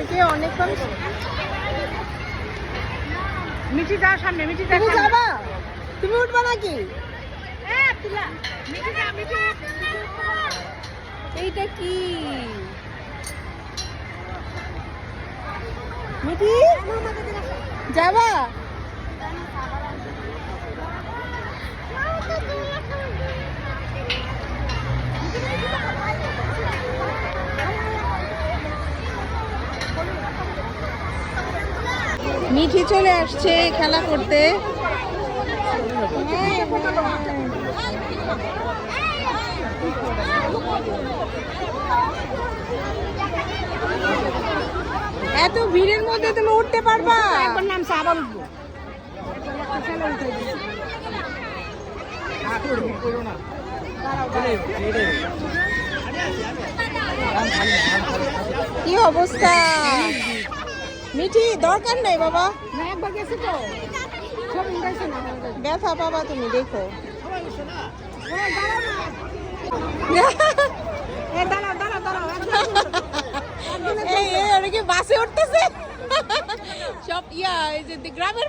পার্কে অনেক মানুষ যাও সামনে মিঠি যাও তুমি যাবা? তুমি উঠবা নাকি? এইটা কি? মিটি যাবা? মিঠি চলে আসছে খেলা করতে। এত ভিড়ের মধ্যে তুমি উঠতে পারবা। একবার নামছে আবার উঠবো। কি অবস্থা? মিঠি দরকার নাই বাবা। ব্যথা পাবা তুমি দেখো। বাসে উঠতেছে। সব ইয়া এই যে গ্রামের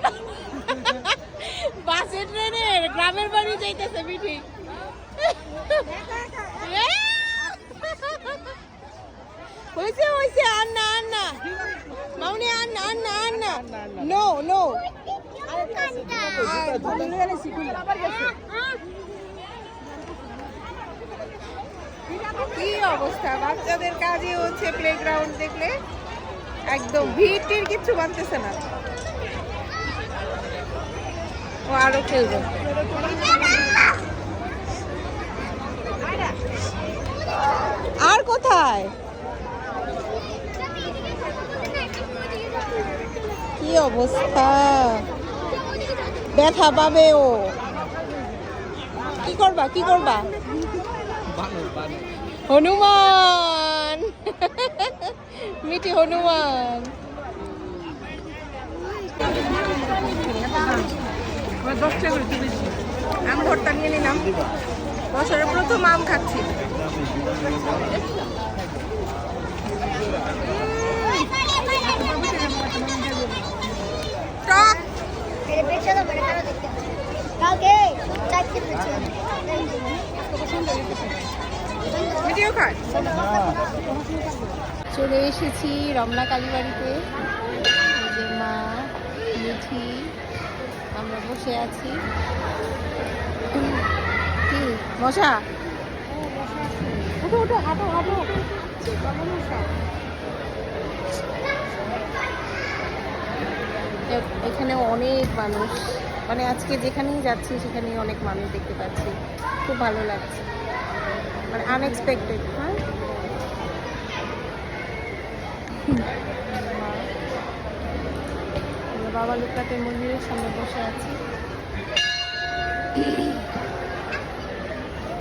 বাসে ট্রেনে গ্রামের বাড়ি যাইতেছে মিঠি। হয়েছে হয়েছে আর না আর না মামনি আর না আর না আর না। নো নো কি অবস্থা? বাচ্চাদের কাজই হচ্ছে প্লেগ্রাউন্ড দেখলে একদম। ভিড় কিচ্ছু বানতেছে না। ও, আরও খেলবে। আর কোথায়? কি অবস্থা? ব্যথা পাবে ও। কি করবা কি করবা? হনুমান! মিটি হনুমান! দশ টাকা করে তুলেছি আম ভর্তা নিয়ে নিলাম। বছরের প্রথম আম খাচ্ছি। চলে এসেছি রমনা কালীবাড়িতে। যে মা মিঠি আমরা বসে আছি। কি? মশা? ওঠো ওঠো হাঁটো হাঁটো। এখানে অনেক মানুষ। মানে আজকে যেখানেই যাচ্ছি, সেখানেই অনেক মানুষ দেখতে পাচ্ছি। খুব ভালো লাগছে। মানে আনএক্সপেক্টেড হ্যাঁ? বাবা লোকটাতে মন্দিরের সামনে বসে আছি।